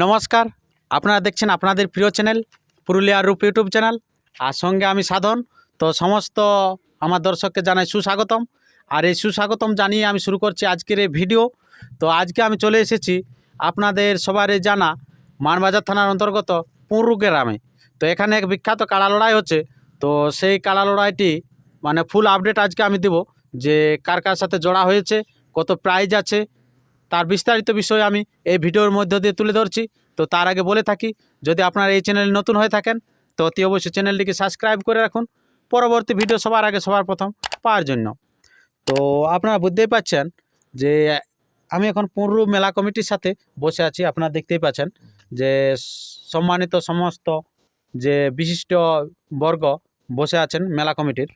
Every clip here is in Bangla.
নমস্কার, আপনারা দেখছেন আপনাদের প্রিয় চ্যানেল পুরুলিয়ার রূপ ইউটিউব চ্যানেল। আর সঙ্গে আমি সাধন। তো সমস্ত আমার দর্শককে জানাই সুস্বাগতম। আর এই সুস্বাগতম জানিয়ে আমি শুরু করছি আজকের এই ভিডিও। তো আজকে আমি চলে এসেছি আপনাদের সবারই জানা মানবাজার থানার অন্তর্গত পুরু গ্রামে। তো এখানে এক বিখ্যাত কাড়া লড়াই হচ্ছে। তো সেই কাড়া লড়াইটি মানে ফুল আপডেট আজকে আমি দেব যে কার কার সাথে জোড়া হয়েছে, কত প্রাইজ আছে তার বিস্তারিত বিষয় আমি এই ভিডিওর মধ্য দিয়ে তুলে ধরছি। তো তার আগে বলে থাকি, যদি আপনারা এই চ্যানেলে নতুন হয়ে থাকেন, তো অতি অবশ্যই চ্যানেলটিকে সাবস্ক্রাইব করে রাখুন। পরবর্তী ভিডিও সবার আগে সবার প্রথম পাওয়ার জন্য। তো আপনারা বুঝতেই পাচ্ছেন যে আমি এখন পুরু মেলা কমিটির সাথে বসে আছি। আপনারা দেখতেই পাচ্ছেন যে সম্মানিত সমস্ত যে বিশিষ্ট বর্গ বসে আছেন মেলা কমিটির।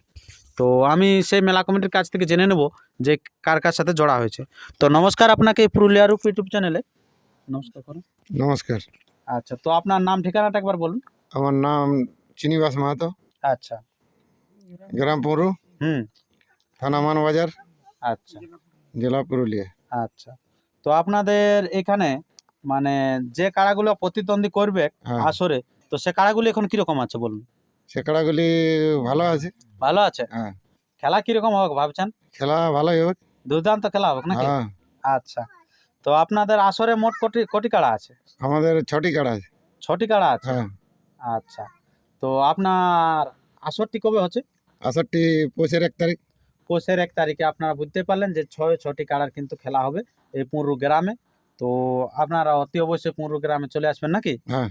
তো আমি সেই মেলা কমিটির কাছ থেকে জেনে নেব যে কার কার সাথে জড়া হয়েছে। তো নমস্কার আপনাকে এই পুরুলিয়ার রূপ ইউটিউব চ্যানেলে। নমস্কার করুন। নমস্কার। আচ্ছা তো আপনার নাম ঠিকানাটা একবার বলুন। আমার নাম চিনিবাস মাহাতো। আচ্ছা। গ্রাম পৌরু। হুম। থানা মানবাজার। আচ্ছা। জেলা পুরুলিয়া। আচ্ছা। তো আপনাদের এখানে মানে যে কাড়াগুলো প্রতিদ্বন্দ্বী করবে হ্যাঁ। আসরে তো সে কাড়াগুলি এখন কীরকম আছে বলুন? সেকড়াগুলি ভালো আছে। ভালো আছে? হ্যাঁ। খেলা কীরকম হবে ভাবছেন? খেলা ভালোই হবে। দুর্দান্ত খেলা হবে নাকি? হ্যাঁ। আচ্ছা। তো আপনাদের আসরে মোট কোটি কোটি কাড়া আছে? আমাদের ছটি কাড়া আছে। ছটি কাড়া আছে? হ্যাঁ। আচ্ছা। তো আপনার আসরটি কবে হচ্ছে? আষট্টি পৌষের এক তারিখ। পৌষের এক তারিখে আপনারা বুঝতে পারলেন যে ছয় ছটি কাড়ার কিন্তু খেলা হবে এই পুরু গ্রামে। তো আপনারা অতি অবশ্যই পুরু গ্রামে চলে আসবেন নাকি? হ্যাঁ।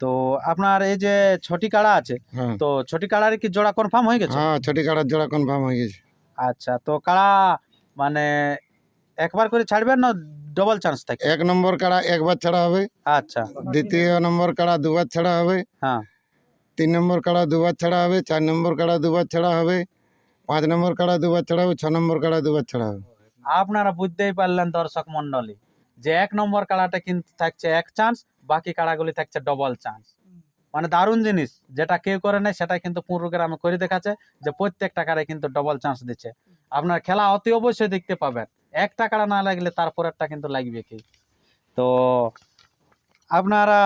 তো আপনার এই যে ছটি কাড়া আছে হ্যাঁ। তো ছটি কাড়ার কি জোড়া কনফার্ম হয়ে গেছে? হ্যাঁ ছটি কাড়ার জোড়া কনফার্ম হয়ে গেছে। আচ্ছা তো কাড়া মানে একবার করে ছাড়বেন না ডবল চান্স থাকে এক নম্বর কাড়া একবার ছাড়া হবে আচ্ছা। দ্বিতীয় নম্বর কাড়া দুবার ছাড়া হবে হ্যাঁ। তিন নম্বর কাড়া দুবার ছাড়া হবে চার নম্বর কাড়া দুবার ছাড়া হবে পাঁচ নম্বর কাড়া দুবার ছাড়া হবে ছ নম্বর কাড়া দুবার ছাড়া হবে। আপনারা বুঝতেই পারলেন দর্শক মন্ডলী যে এক নম্বর কাড়াটা কিন্তু থাকছে এক চান্স বাকি কাড়াগুলি থাকছে ডবল চান্স মানে দারুণ জিনিস যেটা কেউ করে নেয় সেটা কিন্তু পুরো গ্রামে করে দেখাচ্ছে যে প্রত্যেকটা কাড়ায় কিন্তু ডবল চান্স দিচ্ছে। আপনার খেলা অতি অবশ্যই দেখতে পাবেন। একটা কাড়া না লাগলে তারপরেরটা কিন্তু লাগবে কি? তো আপনারা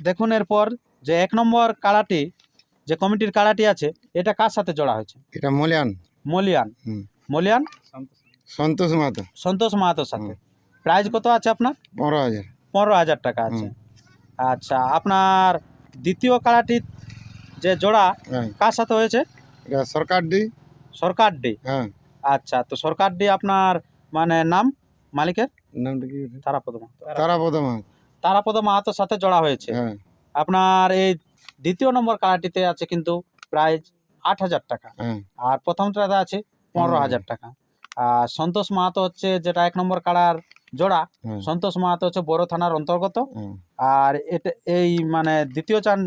দেখুন এরপর যে এক নম্বর কাড়াটি যে কমিটির কাড়াটি আছে এটা কার সাথে জড়া হয়েছে? এটা মলিয়ান। মলিয়ান। মলিয়ান? সন্তোষ মাহাতো। সন্তোষ মাহাতোর সাথে। প্রাইজ কত আছে আপনার? পনেরো হাজার। পনেরো হাজার টাকা আছে। আচ্ছা আপনার দ্বিতীয় কাড়াটি যে জোড়া হ্যাঁ। কার সাথে হয়েছে? সরকার ডি। সরকার ডি। হ্যাঁ। আচ্ছা তো সরকার ডি আপনার মানে নাম মালিকের? নামটা কি তারাপদ মাহাতো তারাপদ মাহাতো তারাপদ মাহাতোর সাথে জোড়া হয়েছে। হ্যাঁ। আপনার এই দ্বিতীয় নম্বর কাড়াটিতে আছে কিন্তু প্রাইস আট হাজার টাকা। আর প্রথমটাতে আছে পনেরো পনেরো হাজার টাকা। আর সন্তোষ মাহাতো হচ্ছে যেটা এক নম্বর কাড়ার জোড়া। সন্তোষ মাহাতো হচ্ছে বড় থানার অন্তর্গত। আর এটা এই মানে দ্বিতীয় চার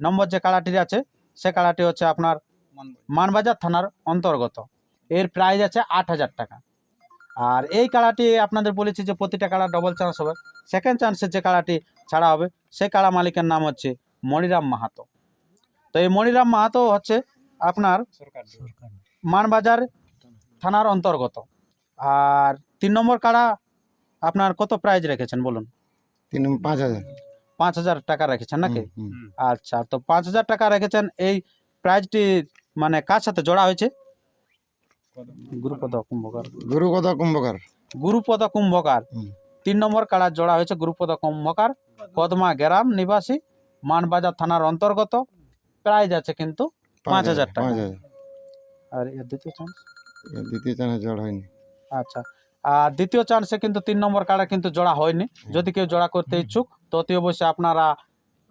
নম্বর যে কাড়াটি আছে সে কাড়াটি হচ্ছে আপনার মানবাজার থানার অন্তর্গত। এর প্রাইস আছে আট হাজার টাকা। আর এই কাড়াটি আপনাদের বলেছি যে প্রতিটা কাড়া ডবল চান্স হবে। সেকেন্ড চান্সের যে কাড়াটি ছাড়া হবে সে কাড়া মালিকের নাম হচ্ছে মণিরাম মাহাতো। তো এই মণিরাম মাহাতো হচ্ছে আপনার মানবাজার থানার অন্তর্গত। আর তিন নম্বর কাড়া আপনার কত প্রাইজ রেখেছেন বলুন? তিন পাঁচ হাজার। পাঁচ হাজার টাকা রেখেছেন নাকি। আচ্ছা তো পাঁচ হাজার টাকা রেখেছেন এই প্রাইজটি মানে কার সাথে জোড়া হয়েছে? গুরুপদ কুম্ভকার। গুরুকথ কুম্ভকার। গুরুপদ কুম্ভকার। তিন নম্বর কাড়া জোড়া হয়েছে গুরুপদ কুম্ভকার। কদমা গ্রাম নিবাসী মানবাজার থানার অন্তর্গত। প্রাইজ আছে কিন্তু পাঁচ হাজার টাকা। আর দ্বিতীয় চান্স দ্বিতীয় চানে জড় হয়নি। আচ্ছা আর দ্বিতীয় চান্সে কিন্তু তিন নম্বর কাড়া কিন্তু জোড়া হয়নি। যদি কেউ জোড়া করতে ইচ্ছুক তো অতি অবশ্যই আপনারা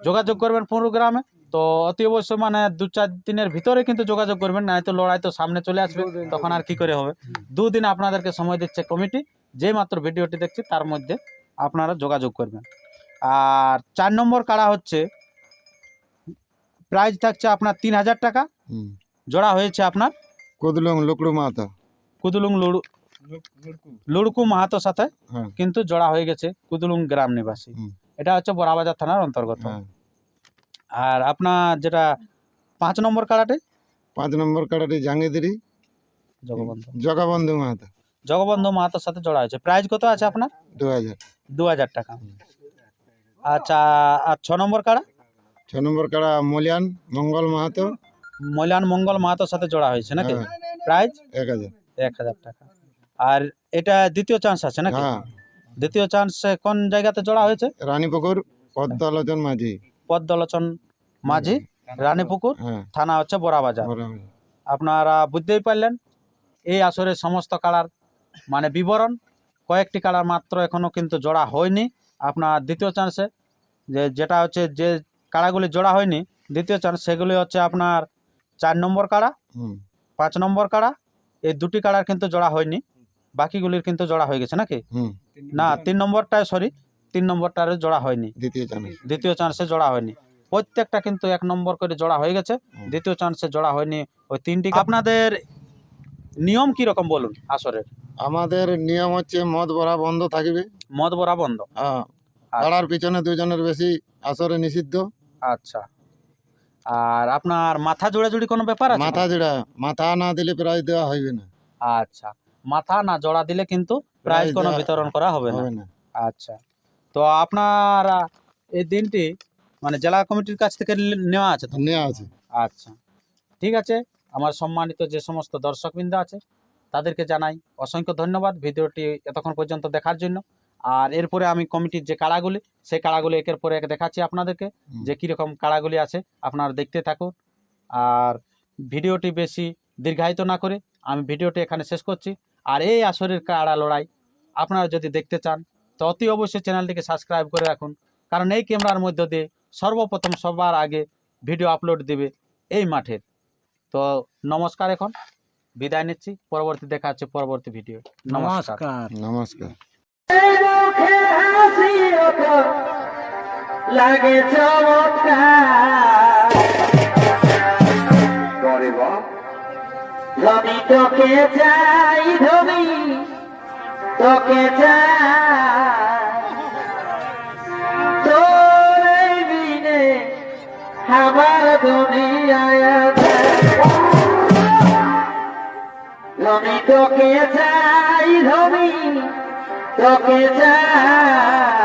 যোগাযোগ করবেন পুরো গ্রামে। তো অতি অবশ্যই মানে দু চার দিনের ভিতরে কিন্তু যোগাযোগ করবেন না তো লড়াই তো সামনে চলে আসবে তখন আর কি করে হবে? দুদিন আপনাদেরকে সময় দিচ্ছে কমিটি যে মাত্র ভিডিওটি দেখছি তার মধ্যে আপনারা যোগাযোগ করবেন। আর চার নম্বর কাড়া হচ্ছে প্রাইজ থাকছে আপনার তিন হাজার টাকা। জোড়া হয়েছে আপনার কদলং লুকড়ু মাহাতো। কুদুলুং লুড়ু লুড়কু। মাহাতোর সাথে হ্যাঁ। কিন্তু জোড়া হয়ে গেছে কুদুলুং গ্রাম নিবাসী। এটা হচ্ছে বড়াবাজার থানার অন্তর্গত। হ্যাঁ। আর আপনার যেটা পাঁচ নম্বর কাড়াটে? পাঁচ নম্বর কাড়াটি জাঙ্গিদিরি জগবন্ধু। জগাবন্ধু মাহাতো। জগবন্ধু মাহাতোর সাথে জোড়া হয়েছে। প্রাইজ কত আছে আপনার? দু হাজার। দু হাজার টাকা। আচ্ছা আর ছ নম্বর কাড়া? ছ নম্বর কাড়া মলিয়ান মঙ্গল মাহাতো। মৈলান মঙ্গল মাহাতোর সাথে জোড়া হয়েছে নাকি? হ্যাঁ, প্রাইজ এক হাজার। এক হাজার টাকা। আর এটা দ্বিতীয় চান্স আছে নাকি? হ্যাঁ। দ্বিতীয় চান্স কোন জায়গাতে জোড়া হয়েছে? রানীপুকুর পদ্মালোচন মাঝি। পদ্মলোচন মাঝি রানীপুকুর হ্যাঁ। থানা হচ্ছে বড়াবাজার। আপনারা বুঝতেই পারলেন এই আসরের সমস্ত কালার মানে বিবরণ কয়েকটি কালার মাত্র এখনও কিন্তু জোড়া হয়নি। আপনার দ্বিতীয় চান্সে যে যেটা হচ্ছে যে কাড়াগুলি জোড়া হয়নি দ্বিতীয় চান্স সেগুলি হচ্ছে আপনার চার নম্বর কাড়া পাঁচ নম্বর কাড়া এই দুটি কাড়ার কিন্তু জোড়া হয়নি। বাকিগুলির কিন্তু জোড়া হয়ে গেছে নাকি? না তিন নম্বরটায় সরি তিন নম্বরটার জোড়া হয়নি। দ্বিতীয় চান্স দ্বিতীয় চান্সে জোড়া হয়নি। প্রত্যেকটা কিন্তু এক নম্বর করে জোড়া হয়ে গেছে। দ্বিতীয় চান্সে জোড়া হয়নি ওই তিনটি আপনাদের নিয়ম কি রকম বলুন আসরের? আমাদের নিয়ম হচ্ছে মদ ভরা বন্ধ থাকবে। মদ বরা বন্ধ। হ্যাঁ। কাড়ার পিছনে দুজনের বেশি আসরে নিষিদ্ধ। আচ্ছা। আর আপনার মাথা জোড়া জুড়ি কোনো ব্যাপার আছে? মাথা জোড়া মাথা না দিলে প্রাইজ দেওয়া হইবে না। আচ্ছা। মাথা না জোড়া দিলে কিন্তু প্রাইজ কোনো বিতরণ করা হবে না। আচ্ছা। তো আপনারা এই দিনটি মানে জেলা কমিটির কাছ থেকে নেওয়া আছে নেওয়া আছে। আচ্ছা। ঠিক আছে। আমার সম্মানিত যে সমস্ত দর্শকবৃন্দ আছে তাদেরকে জানাই অসংখ্য ধন্যবাদ ভিডিওটি এতক্ষণ পর্যন্ত দেখার জন্য। আর এরপরে আমি কমিটির যে কাড়াগুলি সেই কাড়াগুলি একের পরে এক দেখাচ্ছি আপনাদেরকে যে কীরকম কাড়াগুলি আছে আপনারা দেখতে থাকুন। আর ভিডিওটি বেশি দীর্ঘায়িত না করে আমি ভিডিওটি এখানে শেষ করছি। আর এই আসরের কাড়া লড়াই আপনারা যদি দেখতে চান তো অতি অবশ্যই চ্যানেলটিকে সাবস্ক্রাইব করে রাখুন। কারণ এই ক্যামেরার মধ্য দিয়ে সর্বপ্রথম সবার আগে ভিডিও আপলোড দেবে এই মাঠের। তো নমস্কার এখন বিদায় নিচ্ছি। পরবর্তী দেখা হচ্ছে পরবর্তী ভিডিও। নমস্কার। নমস্কার। লাগে চমৎকার। ধমি তোকে চাই ধমি তোকে চাই। তোর বিনে আমার দুনিয়ায় ধমি তোকে চাই ধমি তোকে চাই।